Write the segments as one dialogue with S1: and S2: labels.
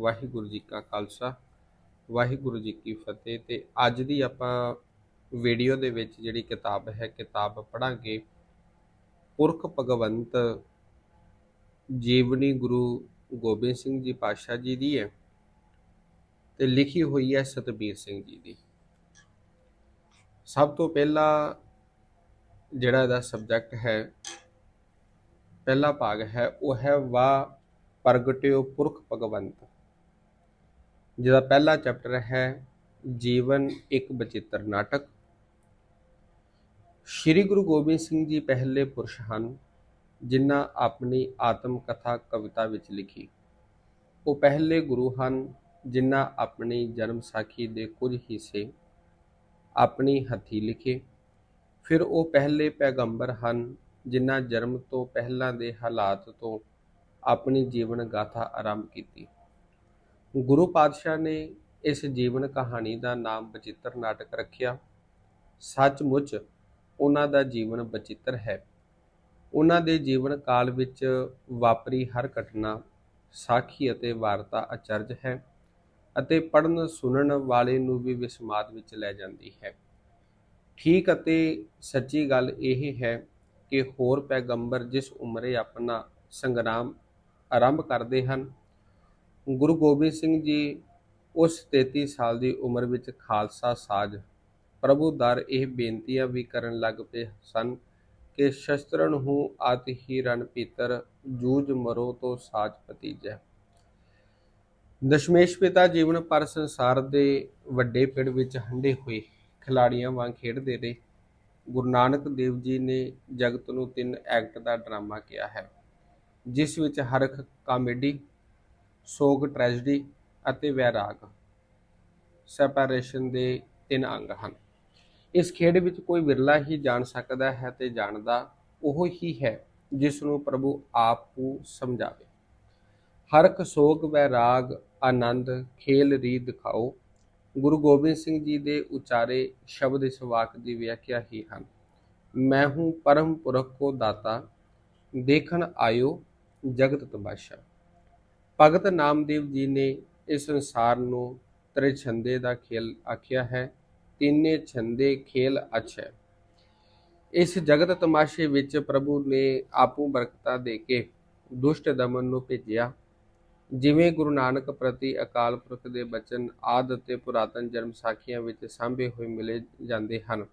S1: ਵਾਹਿਗੁਰੂ ਜੀ ਕਾ ਖਾਲਸਾ, ਵਾਹਿਗੁਰੂ ਜੀ ਕੀ ਫਤਿਹ। ਤੇ ਅੱਜ ਦੀ ਆਪਾਂ ਵੀਡੀਓ ਦੇ ਵਿੱਚ ਜਿਹੜੀ ਕਿਤਾਬ ਹੈ, ਕਿਤਾਬ ਪੜਾਂਗੇ ਪੁਰਖ ਭਗਵੰਤ ਜੀਵਨੀ ਗੁਰੂ ਗੋਬਿੰਦ ਸਿੰਘ ਜੀ ਪਾਤਸ਼ਾਹ ਜੀ ਦੀ ਹੈ ਤੇ ਲਿਖੀ ਹੋਈ ਹੈ ਸਤਬੀਰ ਸਿੰਘ ਜੀ ਦੀ। ਸਭ ਤੋਂ ਪਹਿਲਾ ਜਿਹੜਾ ਇਹਦਾ ਸਬਜੈਕਟ ਹੈ, ਪਹਿਲਾ ਭਾਗ ਹੈ, ਉਹ ਹੈ ਵਾ ਪ੍ਰਗਟਿਓ ਪੁਰਖ ਭਗਵੰਤ। ਜਿਹਦਾ ਪਹਿਲਾ ਚੈਪਟਰ ਹੈ ਜੀਵਨ ਇੱਕ ਬਚਿੱਤਰ ਨਾਟਕ। ਸ੍ਰੀ ਗੁਰੂ ਗੋਬਿੰਦ ਸਿੰਘ ਜੀ ਪਹਿਲੇ ਪੁਰਸ਼ ਹਨ, ਜਿਨ੍ਹਾਂ ਆਪਣੀ ਆਤਮ ਕਥਾ ਕਵਿਤਾ ਵਿੱਚ ਲਿਖੀ। ਉਹ ਪਹਿਲੇ ਗੁਰੂ ਹਨ, ਜਿਨ੍ਹਾਂ ਆਪਣੀ ਜਨਮ ਸਾਖੀ ਦੇ ਕੁਝ ਹਿੱਸੇ ਆਪਣੀ ਹੱਥੀ ਲਿਖੇ। ਫਿਰ ਉਹ ਪਹਿਲੇ ਪੈਗੰਬਰ ਹਨ, ਜਿਨ੍ਹਾਂ ਜਨਮ ਤੋਂ ਪਹਿਲਾਂ ਦੇ ਹਾਲਾਤ ਤੋਂ ਆਪਣੀ ਜੀਵਨ ਗਾਥਾ ਆਰੰਭ ਕੀਤੀ। ਗੁਰੂ ਪਾਤਸ਼ਾਹ ਨੇ ਇਸ ਜੀਵਨ ਕਹਾਣੀ ਦਾ ਨਾਮ ਬਚਿੱਤਰ ਨਾਟਕ ਰੱਖਿਆ। ਸੱਚਮੁੱਚ ਉਹਨਾਂ ਦਾ ਜੀਵਨ ਬਚਿੱਤਰ ਹੈ। ਉਹਨਾਂ ਦੇ ਜੀਵਨ ਕਾਲ ਵਿੱਚ ਵਾਪਰੀ ਹਰ ਘਟਨਾ ਸਾਖੀ ਅਤੇ ਵਾਰਤਾ ਅਚਰਜ ਹੈ ਅਤੇ ਪੜਨ ਸੁਣਨ ਵਾਲੇ ਨੂੰ ਵੀ ਵਿਸਮਾਦ ਵਿੱਚ ਲੈ ਜਾਂਦੀ ਹੈ। ਠੀਕ ਅਤੇ ਸੱਚੀ ਗੱਲ ਇਹ ਹੈ ਕਿ ਹੋਰ ਪੈਗੰਬਰ ਜਿਸ ਉਮਰੇ ਆਪਣਾ ਸੰਗਰਾਮ ਆਰੰਭ ਕਰਦੇ ਹਨ ਗੁਰੂ ਗੋਬਿੰਦ ਸਿੰਘ ਜੀ ਉਸ 33 ਸਾਲ ਦੀ ਉਮਰ ਵਿੱਚ ਖਾਲਸਾ ਸਾਜ, ਪ੍ਰਭੂ ਦਰ ਇਹ ਬੇਨਤੀਆਂ ਵੀ ਕਰਨ ਲੱਗ ਪਏ ਸਨ ਕਿ ਸ਼ਸਤਰਨ ਹੂੰ ਆਤ ਹੀ ਰਣ ਪੀਤਰ, ਜੂਝ ਮਰੋ ਤੋ ਸਾਜ ਪਤੀਜੈ ਦਸ਼ਮੇਸ਼ ਪਿਤਾ ਜੀਵਨ ਪਰ ਸੰਸਾਰ ਦੇ ਵੱਡੇ ਪਿੜ ਵਿੱਚ ਹੰਡੇ ਹੋਏ ਖਿਲਾੜੀਆਂ ਵਾਂਗ ਖੇਡਦੇ ਰਹੇ। ਗੁਰੂ ਨਾਨਕ ਦੇਵ ਜੀ ਨੇ ਜਗਤ ਨੂੰ ਤਿੰਨ ਐਕਟ ਦਾ ਡਰਾਮਾ ਕਿਹਾ ਹੈ, ਜਿਸ ਵਿੱਚ ਹਰਖ ਕਾਮੇਡੀ ਸੋਗ, ਟ੍ਰੈਜਡੀ ਅਤੇ ਵੈਰਾਗ ਸੈਪਰੇਸ਼ਨ ਦੇ ਤਿੰਨ ਅੰਗ ਹਨ। ਇਸ ਖੇਡ ਵਿੱਚ ਕੋਈ ਵਿਰਲਾ ਹੀ ਜਾਣ ਸਕਦਾ ਹੈ ਤੇ ਜਾਣਦਾ ਉਹ ਹੀ ਹੈ ਜਿਸ ਨੂੰ ਪ੍ਰਭੂ ਆਪੂ ਸਮਝਾਵੇ। ਹਰਖ ਸੋਗ, ਵੈਰਾਗ, ਆਨੰਦ, ਖੇਲ ਰੀ ਦਿਖਾਓ। ਗੁਰੂ ਗੋਬਿੰਦ ਸਿੰਘ ਜੀ ਦੇ ਉਚਾਰੇ ਸ਼ਬਦ ਇਸ ਵਾਕ ਦੀ ਵਿਆਖਿਆ ਹੀ ਹਨ। ਮੈਂ ਹੂੰ ਪਰਮ ਪੁਰਖ ਕੋ ਦਾਤਾ, ਦੇਖਣ ਆਇਓ ਜਗਤ ਤਮਾਸ਼ਾ। ਭਗਤ ਨਾਮਦੇਵ ਜੀ ਨੇ ਇਸ ਸੰਸਾਰ ਨੂੰ ਤ੍ਰਿ ਛੰਦੇ ਦਾ ਖੇਲ ਆਖਿਆ ਹੈ, ਤਿੰਨੇ ਛੰਦੇ ਖੇਲ ਅਛੈ ਇਸ ਜਗਤ ਤਮਾਸ਼ੇ ਵਿੱਚ ਪ੍ਰਭੂ ਨੇ ਆਪੂ ਬਰਕਤਾ ਦੇ ਕੇ ਦੁਸ਼ਟ ਦਮਨ ਨੂੰ ਭੇਜਿਆ। ਜਿਵੇਂ ਗੁਰੂ ਨਾਨਕ ਪ੍ਰਤੀ ਅਕਾਲ ਪੁਰਖ ਦੇ ਬਚਨ ਆਦ ਅਤੇ ਪੁਰਾਤਨ ਜਨਮ ਸਾਖੀਆਂ ਵਿੱਚ ਸਾਂਭੇ ਹੋਏ ਮਿਲੇ ਜਾਂਦੇ ਹਨ,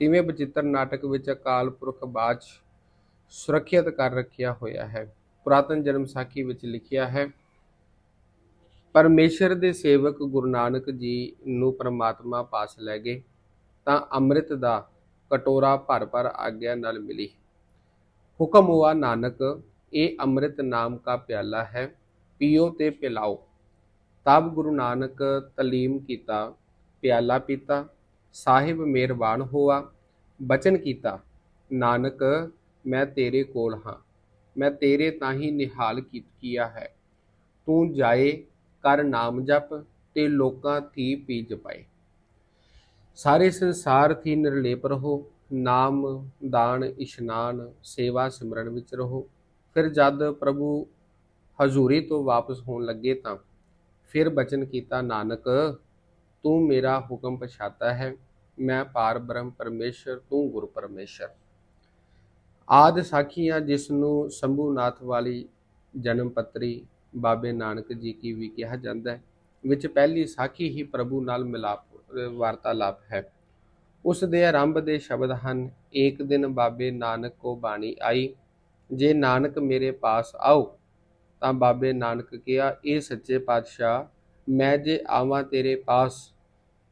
S1: ਤਿਵੇਂ ਬਚਿੱਤਰ ਨਾਟਕ ਵਿੱਚ ਅਕਾਲ ਪੁਰਖ ਬਾਚ ਸੁਰੱਖਿਅਤ ਕਰ ਰੱਖਿਆ ਹੋਇਆ ਹੈ। ਪੁਰਾਤਨ ਜਨਮ ਸਾਖੀ ਵਿੱਚ ਲਿਖਿਆ ਹੈ, ਪਰਮੇਸ਼ਰ ਦੇ ਸੇਵਕ ਗੁਰੂ ਨਾਨਕ ਜੀ ਨੂੰ ਪ੍ਰਮਾਤਮਾ ਪਾਸ ਲੈ ਗਏ, ਤਾਂ ਅੰਮ੍ਰਿਤ ਦਾ ਕਟੋਰਾ ਭਰ ਭਰ ਆਗਿਆ ਨਾਲ ਮਿਲੀ। ਹੁਕਮ ਹੁਆ, ਨਾਨਕ, ਇਹ ਅੰਮ੍ਰਿਤ ਨਾਮ ਕਾ ਪਿਆਲਾ ਹੈ, ਪੀਓ ਤੇ ਪਿਲਾਓ। ਤਬ ਗੁਰੂ ਨਾਨਕ ਤਲੀਮ ਕੀਤਾ, ਪਿਆਲਾ ਪੀਤਾ, ਸਾਹਿਬ ਮਿਹਰਬਾਨ ਹੋਆ, ਬਚਨ ਕੀਤਾ। ਨਾਨਕ, ਮੈਂ ਤੇਰੇ ਕੋਲ ਹਾਂ। ਮੈਂ ਤੇਰੇ ਤਾਂ ਹੀ ਨਿਹਾਲ ਕੀਆ ਹੈ। ਤੂੰ ਜਾਏ, ਕਰ ਨਾਮ ਜਪ ਤੇ ਲੋਕਾਂ ਥੀ ਪੀ ਜਪਾਏ ਸਾਰੇ ਸੰਸਾਰ ਥੀ ਨਿਰਲੇਪ ਰਹੋ, ਨਾਮ, ਦਾਨ, ਇਸ਼ਨਾਨ, ਸੇਵਾ, ਸਿਮਰਨ ਵਿੱਚ ਰਹੋ। ਫਿਰ ਜਦ ਪ੍ਰਭੂ ਹਜ਼ੂਰੀ ਤੋਂ ਵਾਪਸ ਹੋਣ ਲੱਗੇ ਤਾਂ ਫਿਰ ਬਚਨ ਕੀਤਾ, ਨਾਨਕ, ਤੂੰ ਮੇਰਾ ਹੁਕਮ ਪਛਾਤਾ ਹੈ। ਮੈਂ ਪਾਰ ਬ੍ਰਹਮ ਪਰਮੇਸ਼ਰ, ਤੂੰ ਗੁਰ ਪਰਮੇਸ਼ਰ। ਆਦ ਸਾਖੀਆਂ ਜਿਸ ਨੂੰ ਸੰਭੂਨਾਥ ਵਾਲੀ ਜਨਮ ਪੱਤਰੀ ਬਾਬੇ ਨਾਨਕ ਜੀ ਕੀ ਵੀ ਕਿਹਾ ਜਾਂਦਾ ਹੈ, ਵਿੱਚ ਪਹਿਲੀ ਸਾਖੀ ਹੀ ਪ੍ਰਭੂ ਨਾਲ ਮਿਲਾਪ, ਵਾਰਤਾਲਾਪ ਹੈ। ਉਸ ਦੇ ਆਰੰਭ ਦੇ ਸ਼ਬਦ ਹਨ ਇੱਕ ਦਿਨ ਬਾਬੇ ਨਾਨਕ ਕੋ ਬਾਣੀ ਆਈ, ਜੇ ਨਾਨਕ ਮੇਰੇ ਪਾਸ ਆਓ, ਤਾਂ ਬਾਬੇ ਨਾਨਕ ਕਿਹਾ ਇਹ ਸੱਚੇ ਪਾਤਸ਼ਾਹ, ਮੈਂ ਜੇ ਆਵਾਂ ਤੇਰੇ ਪਾਸ,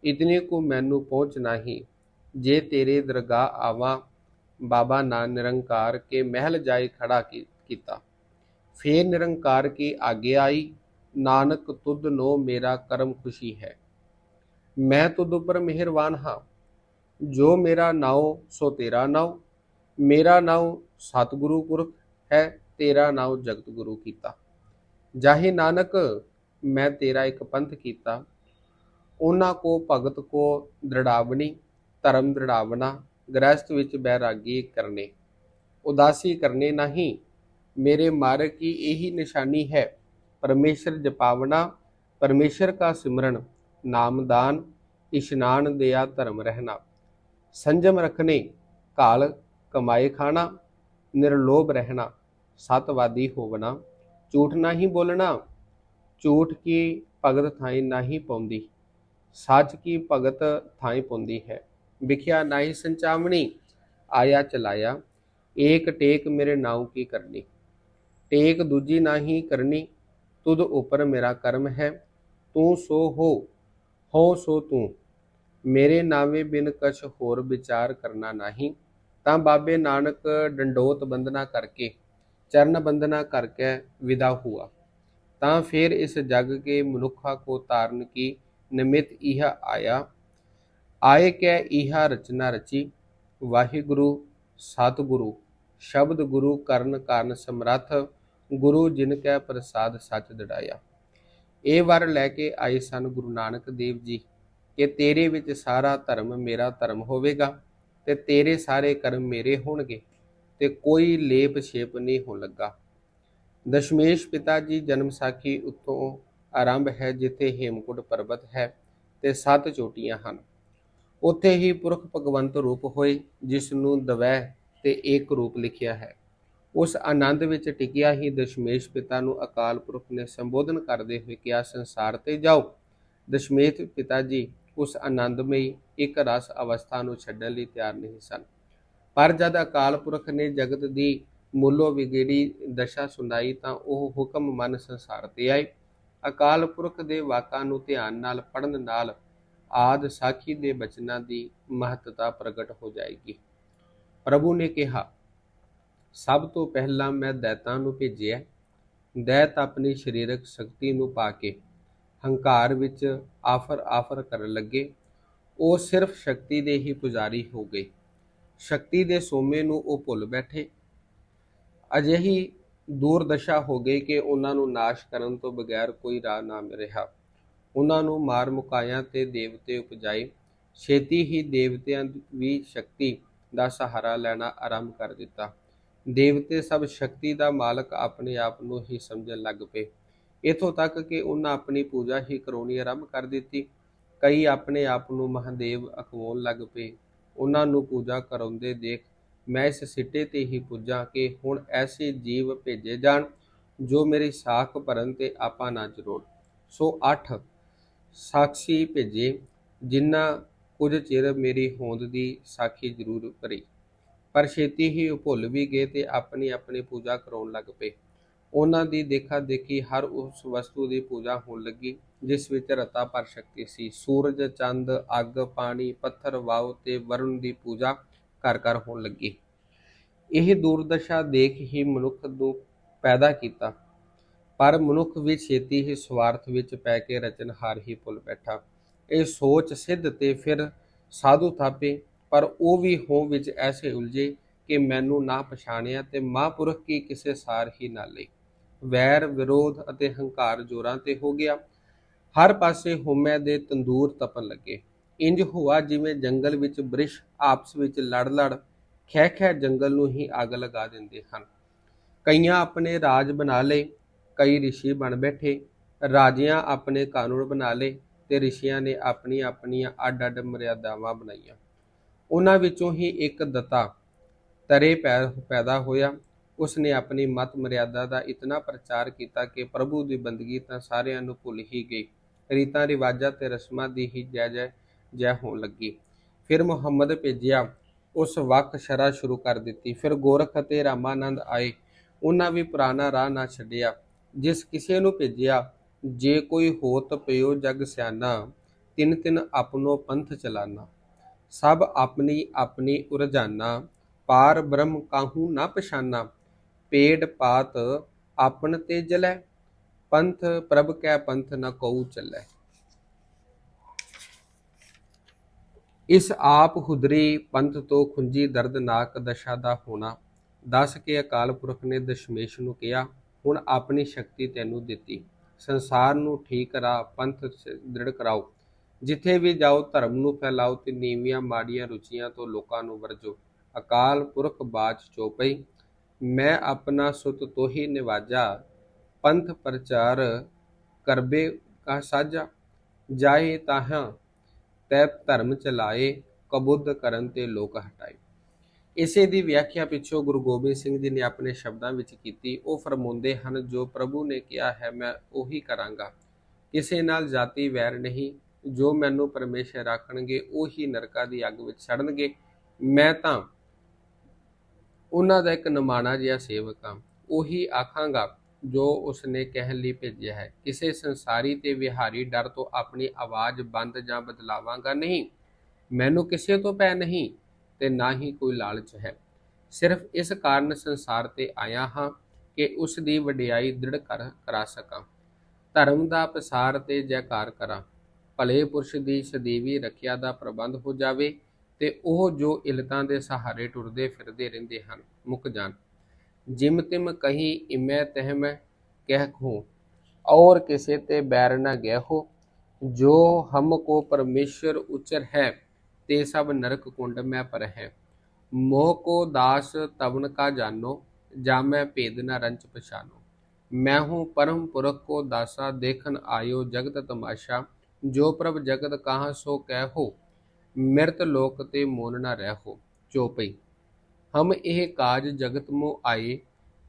S1: ਇਤਨੇ ਕੋ ਮੈਨੂੰ ਪਹੁੰਚ ਨਹੀਂ, ਜੇ ਤੇਰੇ ਦਰਗਾਹ ਆਵਾਂ ਬਾਬਾ ਨਾਨ ਨਿਰੰਕਾਰ ਕੇ ਮਹਿਲ ਜਾਏ ਖੜਾ ਕੀਤਾ। ਫੇਰ ਨਿਰੰਕਾਰ ਕੀ ਆਗੇ ਆਈ, ਨਾਨਕ ਤੁਧ ਨੋ ਮੇਰਾ ਕਰਮ ਖੁਸ਼ੀ ਹੈ। ਮੈਂ ਤੁਧ ਉੱਪਰ ਮਿਹਰਬਾਨ ਹਾਂ। ਜੋ ਮੇਰਾ ਨਾਉ, ਸੋ ਤੇਰਾ ਨਾਉ। ਮੇਰਾ ਨਾਉ ਸਤਿਗੁਰੂ ਪੁਰਖ ਹੈ, ਤੇਰਾ ਨਾਉ ਜਗਤ ਗੁਰੂ ਕੀਤਾ। ਜਾਹੇ ਨਾਨਕ, ਮੈਂ ਤੇਰਾ ਇੱਕ ਪੰਥ ਕੀਤਾ। ਉਹਨਾਂ ਕੋ ਭਗਤ ਕੋ ਦ੍ਰਿੜਾਵਣੀ, ਧਰਮ ਦ੍ਰਿੜਾਵਣਾ ਗ੍ਰਸਤ ਵਿੱਚ ਬੈਰਾਗੀ ਕਰਨੇ, ਉਦਾਸੀ ਕਰਨੇ ਨਹੀਂ। ਮੇਰੇ ਮਾਰਗ ਕੀ ਇਹੀ ਨਿਸ਼ਾਨੀ ਹੈ? ਪਰਮੇਸ਼ਰ ਜਪਾਵਣਾ, ਪਰਮੇਸ਼ਰ ਕਾ ਸਿਮਰਨ ਨਾਮਦਾਨ ਇਸ਼ਨਾਨ ਦਿਆ ਧਰਮ ਰਹਿਣਾ। ਸੰਜਮ ਰੱਖਣੇ ਕਾਲ ਕਮਾਏ ਖਾਣਾ, ਨਿਰਲੋਭ ਰਹਿਣਾ, ਸਤਵਾਦੀ ਹੋਵਣਾ, ਝੂਠ ਨਾ ਹੀ ਬੋਲਣਾ, ਝੂਠ ਕੀ ਭਗਤ ਥਾਈ ਨਹੀਂ ਪਉਂਦੀ, ਸੱਚ ਕੀ ਭਗਤ ਥਾਈ ਪਉਂਦੀ ਹੈ। ਵਿਖਿਆ ਨਹੀਂ ਸੰਚਾਵਣੀ ਆਇਆ ਚਲਾਇਆ ਏਕ ਟੇਕ ਮੇਰੇ ਨਾਉ ਕੀ ਕਰਨੀ ਟੇਕ ਦੂਜੀ ਨਹੀਂ ਕਰਨੀ ਤੁਧ ਉਪਰ ਮੇਰਾ ਕਰਮ ਹੈ ਤੂੰ ਸੋ ਹੋ ਹੋ ਸੋ ਤੂੰ ਮੇਰੇ ਨਾਵੇਂ ਬਿਨ ਕਛ ਹੋਰ ਵਿਚਾਰ ਕਰਨਾ ਨਹੀਂ ਤਾਂ ਬਾਬੇ ਨਾਨਕ ਡੰਡੋਤ ਬੰਦਨਾ ਕਰਕੇ ਚਰਨ ਬੰਦਨਾ ਕਰਕੇ ਵਿਦਾ ਹੁਆ ਤਾਂ ਫਿਰ ਇਸ ਜਗ ਕੇ ਮਨੁੱਖਾ ਕੋ ਤਾਰਨ ਕੀ ਨਿਮਿਤ ਇਹ ਆਇਆ ਆਏ ਕੈ ਇਹਾ ਰਚਨਾ ਰਚੀ, ਵਾਹਿਗੁਰੂ, ਸਤਿਗੁਰੂ, ਸ਼ਬਦ ਗੁਰੂ ਕਰਨ ਕਾਰਨ ਸਮਰੱਥ, ਗੁਰੂ ਜਿਨ ਕੈ ਪ੍ਰਸਾਦ ਸੱਚ ਦੜਾਇਆ। ਇਹ ਵਰ ਲੈ ਕੇ ਆਏ ਸਨ ਗੁਰੂ ਨਾਨਕ ਦੇਵ ਜੀ ਕਿ ਤੇਰੇ ਵਿੱਚ ਸਾਰਾ ਧਰਮ ਮੇਰਾ ਧਰਮ ਹੋਵੇਗਾ ਤੇ ਤੇਰੇ ਸਾਰੇ ਕਰਮ ਮੇਰੇ ਹੋਣਗੇ ਤੇ ਕੋਈ ਲੇਪ ਛੇਪ ਨਹੀਂ ਹੋਣ ਲੱਗਾ। ਦਸ਼ਮੇਸ਼ ਪਿਤਾ ਜੀ ਜਨਮ ਸਾਖੀ ਉੱਤੋਂ ਆਰੰਭ ਹੈ ਜਿੱਥੇ ਹੇਮਕੁੰਟ ਪਰਬਤ ਹੈ ਤੇ ਸੱਤ ਚੋਟੀਆਂ ਹਨ। ਉੱਥੇ ਹੀ ਪੁਰਖ ਭਗਵੰਤ ਰੂਪ ਹੋਏ ਜਿਸ ਨੂੰ ਦਵੈ ਤੇ ਏਕ ਰੂਪ ਲਿਖਿਆ ਹੈ। ਉਸ ਆਨੰਦ ਵਿੱਚ ਟਿਕਿਆ ਹੀ ਦਸ਼ਮੇਸ਼ ਪਿਤਾ ਨੂੰ ਅਕਾਲ ਪੁਰਖ ਨੇ ਸੰਬੋਧਨ ਕਰਦੇ ਹੋਏ ਕਿਹਾ, ਸੰਸਾਰ ਤੇ ਜਾਓ। ਦਸ਼ਮੇਸ਼ ਪਿਤਾ ਜੀ ਉਸ ਆਨੰਦਮਈ ਇੱਕ ਰਸ ਅਵਸਥਾ ਨੂੰ ਛੱਡਣ ਲਈ ਤਿਆਰ ਨਹੀਂ ਸਨ। ਪਰ ਜਦ ਅਕਾਲ ਪੁਰਖ ਨੇ ਜਗਤ ਦੀ ਮੁੱਲੋ ਵਿਗੜੀ ਦਸ਼ਾ ਸੁਣਾਈ ਤਾਂ ਉਹ ਹੁਕਮ ਮਨ ਸੰਸਾਰ ਤੇ ਆਏ। ਅਕਾਲ ਪੁਰਖ ਦੇ ਵਾਕਾਂ ਨੂੰ ਧਿਆਨ ਨਾਲ ਪੜਨ ਨਾਲ ਆਦ ਸਾਖੀ ਦੇ ਬਚਨਾਂ ਦੀ ਮਹੱਤਤਾ ਪ੍ਰਗਟ ਹੋ ਜਾਏਗੀ। ਪ੍ਰਭੂ ਨੇ ਕਿਹਾ, ਸਭ ਤੋਂ ਪਹਿਲਾਂ ਮੈਂ ਦੈਤਾਂ ਨੂੰ ਭੇਜਿਆ। ਦੈਤ ਆਪਣੀ ਸਰੀਰਕ ਸ਼ਕਤੀ ਨੂੰ ਪਾ ਕੇ ਹੰਕਾਰ ਵਿੱਚ ਆਫਰ ਆਫਰ ਕਰਨ ਲੱਗੇ। ਉਹ ਸਿਰਫ ਸ਼ਕਤੀ ਦੇ ਹੀ ਪੁਜਾਰੀ ਹੋ ਗਏ। ਸ਼ਕਤੀ ਦੇ ਸੋਮੇ ਨੂੰ ਉਹ ਭੁੱਲ ਬੈਠੇ। ਅਜਿਹੀ ਦੂਰਦਸ਼ਾ ਹੋ ਗਈ ਕਿ ਉਹਨਾਂ ਨੂੰ ਨਾਸ਼ ਕਰਨ ਤੋਂ ਬਗੈਰ ਕੋਈ ਰਾਹ ਨਾ ਰਿਹਾ। ਉਹਨਾਂ ਨੂੰ ਮਾਰ ਮੁਕਾਇਆ ਤੇ ਦੇਵਤੇ ਉਪਜਾਏ ਛੇਤੀ ਹੀ ਦੇਵਤਿਆਂ ਵੀ ਸ਼ਕਤੀ ਦਾ ਸਹਾਰਾ ਲੈਣਾ ਆਰੰਭ ਕਰ ਦਿੱਤਾ। ਦੇਵਤੇ ਸਭ ਸ਼ਕਤੀ ਦਾ ਮਾਲਕ ਆਪਣੇ ਆਪ ਨੂੰ ਹੀ ਸਮਝਣ ਲੱਗ ਪਏ। ਇਥੋਂ ਤੱਕ ਕਿ ਉਹਨਾਂ ਆਪਣੀ ਪੂਜਾ ਹੀ ਕਰਾਉਣੀ ਆਰੰਭ ਕਰ ਦਿੱਤੀ। ਕਈ ਆਪਣੇ ਆਪ ਨੂੰ ਮਹਾਦੇਵ ਅਖਵਾਉਣ ਲੱਗ ਪਏ। ਉਹਨਾਂ ਨੂੰ ਪੂਜਾ ਕਰਾਉਂਦੇ ਦੇਖ ਮੈਂ ਇਸ ਸਿੱਟੇ ਤੇ ਹੀ ਪੁੱਜਾ ਕਿ ਹੁਣ ਐਸੇ ਜੀਵ ਭੇਜੇ ਜਾਣ ਜੋ ਮੇਰੀ ਸਾਖ ਭਰਨ ਤੇ ਆਪਾ ਨਾ ਜਰੋੜ। ਸੋ 8 ਸਾਖੀ ਭੇਜੇ ਜਿਨ੍ਹਾਂ ਕੁਝ ਚਿਰ ਮੇਰੀ ਹੋਂਦ ਦੀ ਸਾਖੀ ਜ਼ਰੂਰ ਭਰੀ। ਪਰ ਛੇਤੀ ਹੀ ਉਹ ਭੁੱਲ ਵੀ ਗਏ ਤੇ ਆਪਣੀ ਆਪਣੀ ਪੂਜਾ ਕਰਾਉਣ ਲੱਗ ਪਏ। ਉਹਨਾਂ ਦੀ ਦੇਖਾ ਦੇਖੀ ਹਰ ਉਸ ਵਸਤੂ ਦੀ ਪੂਜਾ ਹੋਣ ਲੱਗੀ, ਜਿਸ ਵਿੱਚ ਰਤਾ ਪਰ ਸ਼ਕਤੀ ਸੀ। ਸੂਰਜ, ਚੰਦ, ਅੱਗ, ਪਾਣੀ, ਪੱਥਰ ਵਾਉ ਤੇ ਵਰੁਣ ਦੀ ਪੂਜਾ ਘਰ ਘਰ ਹੋਣ ਲੱਗੀ। ਇਹ ਦੁਰਦਸ਼ਾ ਦੇਖ ਹੀ ਮਨੁੱਖ ਨੂੰ ਪੈਦਾ ਕੀਤਾ। ਪਰ ਮਨੁੱਖ ਵੀ ਛੇਤੀ ਹੀ ਸਵਾਰਥ ਵਿੱਚ ਪੈ ਕੇ ਰਚਨਹਾਰ ਹੀ ਭੁੱਲ ਬੈਠਾ। ਇਹ ਸੋਚ ਸਿੱਧ ਤੇ ਫਿਰ ਸਾਧੂ ਥਾਪੇ, ਪਰ ਉਹ ਵੀ ਹੋ ਵਿੱਚ ਐਸੇ ਉਲਝੇ ਕਿ ਮੈਨੂੰ ਨਾ ਪਛਾਣਿਆ ਤੇ ਮਹਾਂਪੁਰਖ ਕੀ ਕਿਸੇ ਸਾਰ ਹੀ ਨਾ ਲਈ। ਵੈਰ, ਵਿਰੋਧ ਅਤੇ ਹੰਕਾਰ ਜੋਰਾਂ ਤੇ ਹੋ ਗਿਆ। ਹਰ ਪਾਸੇ ਹੋਮੈ ਦੇ ਤੰਦੂਰ ਤਪਣ ਲੱਗੇ। ਇੰਜ ਹੋਆ ਜਿਵੇਂ ਜੰਗਲ ਵਿੱਚ ਬ੍ਰਿਸ਼ ਆਪਸ ਵਿੱਚ ਲੜ ਲੜ ਖੈ ਖੈ ਜੰਗਲ ਨੂੰ ਹੀ ਅੱਗ ਲਗਾ ਦਿੰਦੇ ਹਨ। ਕਈਆਂ ਆਪਣੇ ਰਾਜ ਬਣਾ ਲਏ ਕਈ ਰਿਸ਼ੀ ਬਣ ਬੈਠੇ। ਰਾਜਿਆਂ ਆਪਣੇ ਕਾਨੂੰਨ ਬਣਾ ਲਏ ਤੇ ਰਿਸ਼ੀਆਂ ਨੇ ਆਪਣੀ ਆਪਣੀਆਂ ਅੱਡ ਅੱਡ ਮਰਿਆਦਾਵਾਂ ਬਣਾਈਆਂ। ਉਹਨਾਂ ਵਿੱਚੋਂ ਹੀ ਇੱਕ ਦਤਾ ਤਰੇ ਪੈਦਾ ਹੋਇਆ। ਉਸਨੇ ਆਪਣੀ ਮਤ ਮਰਿਆਦਾ ਦਾ ਇਤਨਾ ਪ੍ਰਚਾਰ ਕੀਤਾ ਕਿ ਪ੍ਰਭੂ ਦੀ ਬੰਦਗੀ ਤਾਂ ਸਾਰਿਆਂ ਨੂੰ ਭੁੱਲ ਹੀ ਗਈ। ਰੀਤਾਂ, ਰਿਵਾਜਾਂ ਤੇ ਰਸਮਾਂ ਦੀ ਹੀ ਜੈ ਜੈ ਜੈ ਹੋਣ ਲੱਗੀ। ਫਿਰ ਮੁਹੰਮਦ ਭੇਜਿਆ। ਉਸ ਵਕਤ ਸ਼ਰਾ ਸ਼ੁਰੂ ਕਰ ਦਿੱਤੀ। ਫਿਰ ਗੋਰਖ ਅਤੇ ਰਾਮਾਨੰਦ ਆਏ। ਉਹਨਾਂ ਵੀ ਪੁਰਾਣਾ ਰਾਹ ਨਾ ਛੱਡਿਆ। ਜਿਸ ਕਿਸੇ ਨੂੰ ਭੇਜਿਆ, ਜੇ ਕੋਈ ਹੋਤ ਪਿਓ ਜਗ ਸਿਆਨਾ ਤਿੰਨ ਤਿੰਨ ਆਪਣੋ ਪੰਥ ਚਲਾਨਾ ਸਭ ਆਪਣੀ ਆਪਣੀ ਉਰਜਾਨਾ ਪਾਰ ਬ੍ਰਹਮ ਕਾਹੂ ਨਾ ਪਛਾਨਾ ਪੇੜ ਪਾਤ ਆਪਨ ਤੇ ਜਲੈ, ਪੰਥ ਪ੍ਰਭ ਕੈ ਪੰਥ ਨ ਕਉ ਚੱਲੈ। ਇਸ ਆਪ ਹੁਦਰੀ ਪੰਥ ਤੋਂ ਖੁੰਜੀ ਦਰਦਨਾਕ ਦਸ਼ਾ ਦਾ ਹੋਣਾ, ਦੱਸ ਕੇ ਅਕਾਲ ਪੁਰਖ ਨੇ ਦਸ਼ਮੇਸ਼ ਨੂੰ ਕਿਹਾ ਹੁਣ ਆਪਣੀ ਸ਼ਕਤੀ ਤੈਨੂੰ ਦਿੱਤੀ। ਸੰਸਾਰ ਨੂੰ ਠੀਕ ਕਰਾ, ਪੰਥ ਦ੍ਰਿੜ ਕਰਾਓ। ਜਿੱਥੇ ਵੀ ਜਾਓ, ਧਰਮ ਨੂੰ ਫੈਲਾਓ ਤੇ ਨੀਵੀਆਂ ਮਾੜੀਆਂ ਰੁਚੀਆਂ ਤੋਂ ਲੋਕਾਂ ਨੂੰ ਵਰਜੋ। ਅਕਾਲ ਪੁਰਖ ਬਾਚ ਚੋਪਈ, ਮੈਂ ਆਪਣਾ ਸੁਤ ਤੋਹੀ ਨਿਵਾਜਾ। ਪੰਥ ਪ੍ਰਚਾਰ ਕਰਬੇ ਕਾ ਸਾਜਾ। ਜਾਏ ਤਾਹਾਂ ਤੈ ਧਰਮ ਚਲਾਏ, ਕਬੁੱਧ ਕਰਨ ਤੇ ਲੋਕ ਹਟਾਏ। ਇਸੇ ਦੀ ਵਿਆਖਿਆ ਪਿੱਛੋਂ ਗੁਰੂ ਗੋਬਿੰਦ ਸਿੰਘ ਜੀ ਨੇ ਆਪਣੇ ਸ਼ਬਦਾਂ ਵਿੱਚ ਕੀਤੀ, ਉਹ ਫਰਮਾਉਂਦੇ ਹਨ, ਜੋ ਪ੍ਰਭੂ ਨੇ ਕਿਹਾ ਹੈ, ਮੈਂ ਉਹੀ ਕਰਾਂਗਾ। ਕਿਸੇ ਨਾਲ ਜਾਤੀ ਵੈਰ ਨਹੀਂ, ਜੋ ਮੈਨੂੰ ਪਰਮੇਸ਼ਰ ਰੱਖਣਗੇ, ਉਹੀ ਨਰਕਾਂ ਦੀ ਅੱਗ ਵਿੱਚ ਸੜਨਗੇ। ਮੈਂ ਤਾਂ ਉਹਨਾਂ ਦਾ ਇੱਕ ਨਮਾਣਾ ਜਿਹਾ ਸੇਵਕ ਹਾਂ। ਉਹੀ ਆਖਾਂਗਾ, ਜੋ ਉਸਨੇ ਕਹਿਣ ਲਈ ਭੇਜਿਆ ਹੈ, ਕਿਸੇ ਸੰਸਾਰੀ ਤੇ ਵਿਹਾਰੀ ਡਰ ਤੋਂ ਆਪਣੀ ਆਵਾਜ਼ ਬੰਦ ਜਾਂ ਬਦਲਾਵਾਂਗਾ ਨਹੀਂ। ਮੈਨੂੰ ਕਿਸੇ ਤੋਂ ਪੈ ਨਹੀਂ। ਤੇ ਨਾ ਹੀ ਕੋਈ ਲਾਲਚ ਹੈ। ਸਿਰਫ ਇਸ ਕਾਰਨ ਸੰਸਾਰ ਤੇ ਆਇਆ ਹਾਂ ਕਿ ਉਸ ਦੀ ਵਡਿਆਈ ਦ੍ਰਿੜ ਕਰ, ਕਰਾ ਸਕਾਂ। ਧਰਮ ਦਾ ਪਸਾਰ ਤੇ ਜੈਕਾਰ ਕਰਾਂ। ਭਲੇ ਪੁਰਸ਼ ਦੀ ਸਦੀਵੀ ਰੱਖਿਆ ਦਾ ਪ੍ਰਬੰਧ ਹੋ ਜਾਵੇ ਤੇ ਉਹ ਜੋ ਇਲਤਾਂ ਦੇ ਸਹਾਰੇ ਟੁਰਦੇ ਫਿਰਦੇ ਰਹਿੰਦੇ ਹਨ, ਮੁੱਕ ਜਾਣ। ਜਿਮ ਤਿਮ ਕਹੀ ਇਮੈ ਤਹਿਮ ਕਹਿ ਕਹੂੰ ਔਰ ਕਿਸੇ ਤੇ ਬੈਰ ਨਾ ਗਏ ਹੋ ਜੋ ਹਮ ਕੋ ਪਰਮੇਸ਼ਰ ਉਚਰ ਹੈ ਤੇ ਸਭ ਨਰਕ ਕੁੰਡ ਮੈਂ ਪਰ ਹੈ। ਮੋਹ ਕੋ ਦਾਸ ਤਵਨ ਕਾ ਜਾਨੋ, ਜਾ ਮੈਂ ਭੇਦ ਨ ਰੰਚ ਪਛਾਨੋ। ਮੈਂ ਹੂੰ ਪਰਮ ਪੁਰਖ ਕੋ ਦਾਸਾ, ਦੇਖਨ ਆਇਓ ਜਗਤ ਤਮਾਸ਼ਾ। ਜੋ ਪ੍ਰਭ ਜਗਤ ਕਹਾਂ ਸੋ ਕਹਿ ਹੋ ਮਿਰਤ ਲੋਕ ਤੇ ਮੋਨ ਨਾ ਰਹਿ। ਚੋਪਈ, ਹਮ ਇਹ ਕਾਜ ਜਗਤ ਮੋ ਆਏ,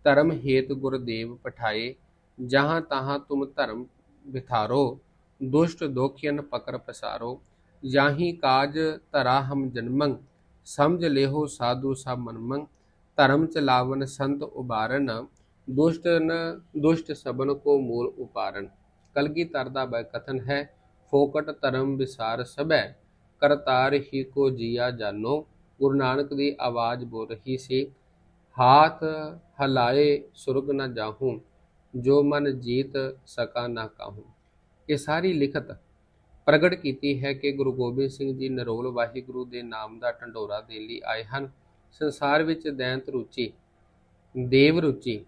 S1: ਧਰਮ ਹੇਤ ਗੁਰਦੇਵ ਪਠਾਏ। ਜਹਾਂ ਤਹਾਂ ਤੁਮ ਧਰਮ ਵਿਥਾਰੋ, ਦੁਸ਼ਟ ਦੋਖਿयन ਪਕਰ ਪਸਾਰੋ। ਜਾਹੀ ਕਾਜ ਧਰਾ ਹਮ ਜਨਮੰ, ਸਮਝ ਲੇਹੋ ਸਾਧੂ ਸਭ ਮਨਮੰ, ਧਰਮ ਚਲਾਵਨ ਸੰਤ ਉਬਾਰਨ, ਦੁਸ਼ਟ ਨ, ਦੁਸ਼ਟ ਸਬਨ ਕੋ ਮੂਲ ਉਪਾਰਨ। ਕਲਗੀ ਦਾ ਬੈ ਕਥਨ ਹੈ, ਫੋਕਟ ਧਰਮ ਵਿਸਾਰ ਸਭੈ, ਕਰਤਾਰ ਹੀ ਕੋ ਜੀਆ ਜਾਨੋ, ਗੁਰੂ ਨਾਨਕ ਦੀ ਆਵਾਜ਼ ਬੋਲ ਰਹੀ ਸੀ, ਹਾਥ ਹਲਾਏ ਸੁਰਗ ਨਾ ਜਾਹੂੰ, ਜੋ ਮਨ ਜੀਤ ਸਕਾ ਨਾ ਕਾਹੂੰ। ਇਹ ਸਾਰੀ ਲਿਖਤ ਪ੍ਰਗਟ ਕੀਤੀ ਹੈ ਕਿ ਗੁਰੂ ਗੋਬਿੰਦ ਸਿੰਘ ਜੀ ਨਰੋਲ ਵਾਹਿਗੁਰੂ ਦੇ ਨਾਮ ਦਾ ਢੰਡੋਰਾ ਦੇਣ ਲਈ ਆਏ ਹਨ। ਸੰਸਾਰ ਵਿੱਚ ਦੈਂਤ ਰੁਚੀ, ਦੇਵ ਰੁਚੀ,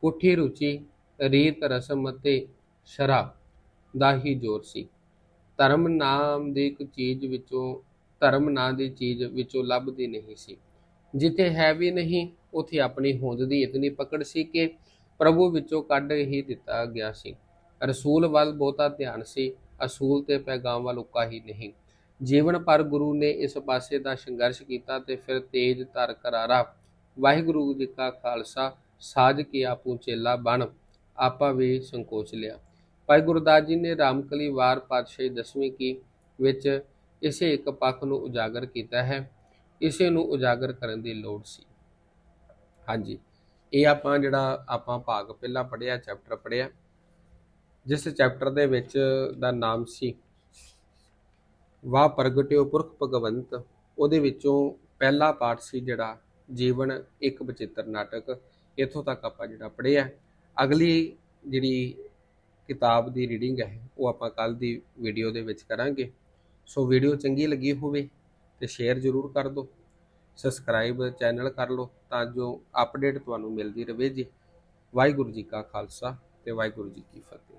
S1: ਪੁੱਠੀ ਰੁਚੀ, ਰੀਤ ਰਸਮ ਅਤੇ ਸ਼ਰਾਬ ਦਾ ਹੀ ਜ਼ੋਰ ਸੀ। ਧਰਮ ਨਾਮ ਦੀ ਇੱਕ ਚੀਜ਼ ਵਿੱਚੋਂ, ਧਰਮ ਨਾਂ ਦੀ ਚੀਜ਼ ਵਿੱਚੋਂ ਲੱਭਦੀ ਨਹੀਂ ਸੀ। ਜਿੱਥੇ ਹੈ ਵੀ ਨਹੀਂ, ਉਥੇ ਆਪਣੀ ਹੋਂਦ ਦੀ ਇਤਨੀ ਪਕੜ ਸੀ ਕਿ ਪ੍ਰਭੂ ਵਿੱਚੋਂ ਕੱਢ ਹੀ ਦਿੱਤਾ ਗਿਆ ਸੀ। ਰਸੂਲ ਵੱਲ ਬਹੁਤਾ ਧਿਆਨ ਸੀ। ਅਸੂਲ ਤੇ ਪੈਗਾਮ ਵੱਲ ਉੱਕਾ ਹੀ ਨਹੀਂ। ਜੀਵਨ ਪਰ ਗੁਰੂ ਨੇ ਇਸ ਪਾਸੇ ਦਾ ਸੰਘਰਸ਼ ਕੀਤਾ ਤੇ ਫਿਰ ਤੇਜ ਧਰ ਕਰਾਰਾ। ਵਾਹਿਗੁਰੂ ਜੀ ਕਾ ਖਾਲਸਾ, ਸਾਜ ਕੇ ਆਪੂ ਚੇਲਾ ਬਣ। ਆਪਾ ਵੀ ਸੰਕੋਚ ਲਿਆ। ਭਾਈ ਗੁਰਦਾਸ ਜੀ ਨੇ ਰਾਮਕਲੀ ਵਾਰ ਪਾਤਸ਼ਾਹੀ ਦਸਵੀਂ ਕੀ ਵਿੱਚ ਇਸੇ ਇੱਕ ਪੱਖ ਨੂੰ ਉਜਾਗਰ ਕੀਤਾ ਹੈ। ਇਸੇ ਨੂੰ ਉਜਾਗਰ ਕਰਨ ਦੀ ਲੋੜ ਸੀ। ਹਾਂਜੀ, ਇਹ ਆਪਾਂ ਜਿਹੜਾ ਆਪਾਂ ਭਾਗ ਪਹਿਲਾਂ ਪੜਿਆ ਚੈਪਟਰ ਪੜਿਆ ਜਿਸ ਚੈਪਟਰ ਦੇ ਵਿੱਚ ਦਾ ਨਾਮ ਸੀ ਵਾ ਪ੍ਰਗਟਿਓ ਪੁਰਖ ਭਗਵੰਤ, ਉਹਦੇ ਵਿੱਚੋਂ ਪਹਿਲਾ ਪਾਠ ਸੀ ਜਿਹੜਾ ਜੀਵਨ ਇੱਕ ਬਚਿੱਤਰ ਨਾਟਕ, ਇੱਥੋਂ ਤੱਕ ਆਪਾਂ ਜਿਹੜਾ ਪੜ੍ਹਿਆ। ਅਗਲੀ ਜਿਹੜੀ ਕਿਤਾਬ ਦੀ ਰੀਡਿੰਗ ਹੈ, ਉਹ ਆਪਾਂ ਕੱਲ ਦੀ ਵੀਡੀਓ ਦੇ ਵਿੱਚ ਕਰਾਂਗੇ। ਸੋ ਵੀਡੀਓ ਚੰਗੀ ਲੱਗੀ ਹੋਵੇ ਤੇ ਸ਼ੇਅਰ ਜ਼ਰੂਰ ਕਰ ਦਿਓ ਸਬਸਕ੍ਰਾਈਬ ਚੈਨਲ ਕਰ ਲਓ ਤਾਂ ਜੋ ਅਪਡੇਟ ਤੁਹਾਨੂੰ ਮਿਲਦੀ ਰਹੇ ਜੀ। ਵਾਹਿਗੁਰੂ ਜੀ ਕਾ ਖਾਲਸਾ ਤੇ ਵਾਹਿਗੁਰੂ ਜੀ ਕੀ ਫਤਿਹ।